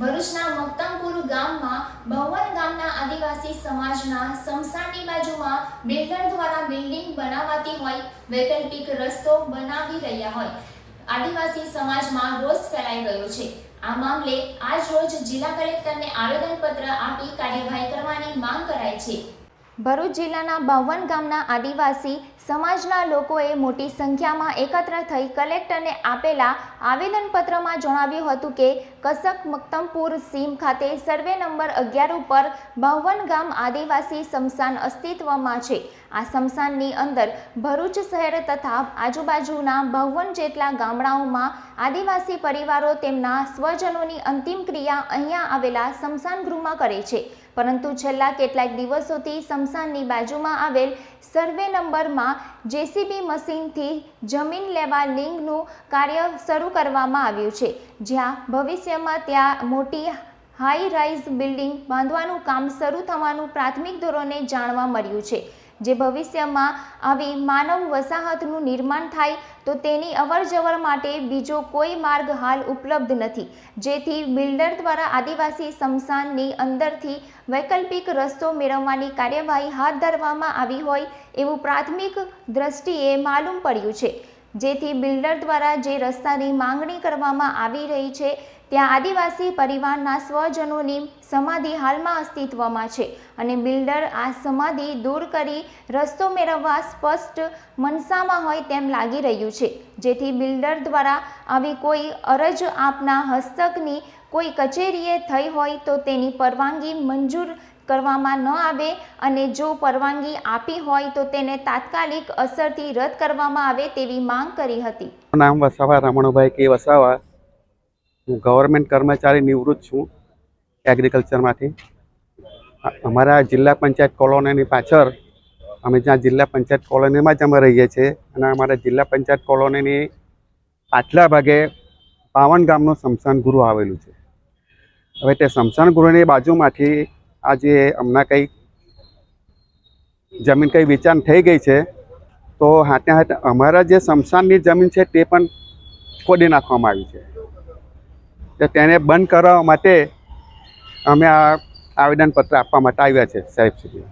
ભરૂચના મક્તમપુર ગામમાં ભવન ગામના આદિવાસી સમાજના સમસાની બાજુમાં બિલ્ડર દ્વારા બિલ્ડિંગ બનાવાતી હોય, વૈકલ્પિક રસ્તો બનાવી રહ્યા હોય. આદિવાસી સમાજમાં રોષ ફેલાઈ ગયો છે. આ મામલે આજ રોજ જિલ્લા કલેક્ટરને આવેદનપત્ર આપી કાર્યવાહી કરવાની માંગ કરાઈ છે. ભરૂચ જિલ્લાના બાવન ગામના આદિવાસી સમાજના લોકોએ મોટી સંખ્યામાં એકત્ર થઈ કલેક્ટરને આપેલા આવેદનપત્રમાં જણાવ્યું હતું કે કસક મક્તમપુર સીમ ખાતે સર્વે નંબર અગિયાર ઉપર બાવન ગામ આદિવાસી સમસાન અસ્તિત્વમાં છે. આ સમસાનની અંદર ભરૂચ શહેર તથા આજુબાજુના બાવન જેટલા ગામડાઓમાં આદિવાસી પરિવારો તેમના સ્વજનોની અંતિમ ક્રિયા અહીંયા આવેલા સમસાન ગૃહમાં કરે છે. પરંતુ છેલ્લા કેટલાક દિવસોથી સ્મશાનની બાજુમાં આવેલ સર્વે નંબરમાં જેસીબી મશીનથી જમીન લેવા લિંગનું કાર્ય શરૂ કરવામાં આવ્યું છે, જ્યાં ભવિષ્યમાં ત્યાં મોટી હાઈ રાઇઝ બિલ્ડિંગ બાંધવાનું કામ શરૂ થવાનું પ્રાથમિક ધોરણે જાણવા મળ્યું છે. જે ભવિષ્યમાં આવી માનવ વસાહતનું નિર્માણ થાય, તો તેની અવરજવર માટે બીજો કોઈ માર્ગ હાલ ઉપલબ્ધ નથી. જેથી બિલ્ડર દ્વારા આદિવાસી સ્મશાનની અંદરથી વૈકલ્પિક રસ્તો મેળવવાની કાર્યવાહી હાથ ધરવામાં આવી હોય, એવું પ્રાથમિક દ્રષ્ટિએ માલુમ પડ્યું છે. જેથી બિલ્ડર દ્વારા જે રસ્તાની માંગણી કરવામાં આવી રહી છે, ત્યાં આદિવાસી પરિવારના સ્વજનોની સમાધિ હાલમાં અસ્તિત્વમાં છે અને બિલ્ડર આ સમાધિ દૂર કરી રસ્તો મેળવવા સ્પષ્ટ મનસામાં હોય તેમ લાગી રહ્યું છે. જેથી બિલ્ડર દ્વારા આવી કોઈ અરજ આપના હસ્તકની કોઈ કચેરીએ થઈ હોય તો તેની પરવાનગી મંજૂર કરવામાં ન આવે અને જો પરવાનગી આપી હોય તો તેને તાત્કાલિક અસરથી રદ કરવામાં આવે તેવી માંગ કરી હતી. નામ વસાવા રમણભાઈ કે વસાવા. હું ગવર્મેન્ટ કર્મચારી નિવૃત્ત છું એગ્રીકલ્ચરમાંથી. અમારા જિલ્લા પંચાયત કોલોનીની પાછળ અમે જ્યાં જિલ્લા પંચાયત કોલોનીમાં જ અમે રહીએ છીએ અને અમારા જિલ્લા પંચાયત કોલોનીની પાછલા ભાગે પાવન ગામનું સ્મશાન ગૃહ આવેલું છે. હવે તે સ્મશાન ગૃહની બાજુમાંથી આજે હમણાં કંઈ જમીન કંઈ વેચાણ થઈ ગઈ છે, તો હાથે હાથે અમારા જે સ્મશાનની જમીન છે તે પણ ખોદી નાખવામાં આવી છે. તો તેને બંધ કરવા માટે અમે આ આવેદનપત્ર આપવા માટે આવ્યા છે સાહેબ સુધી.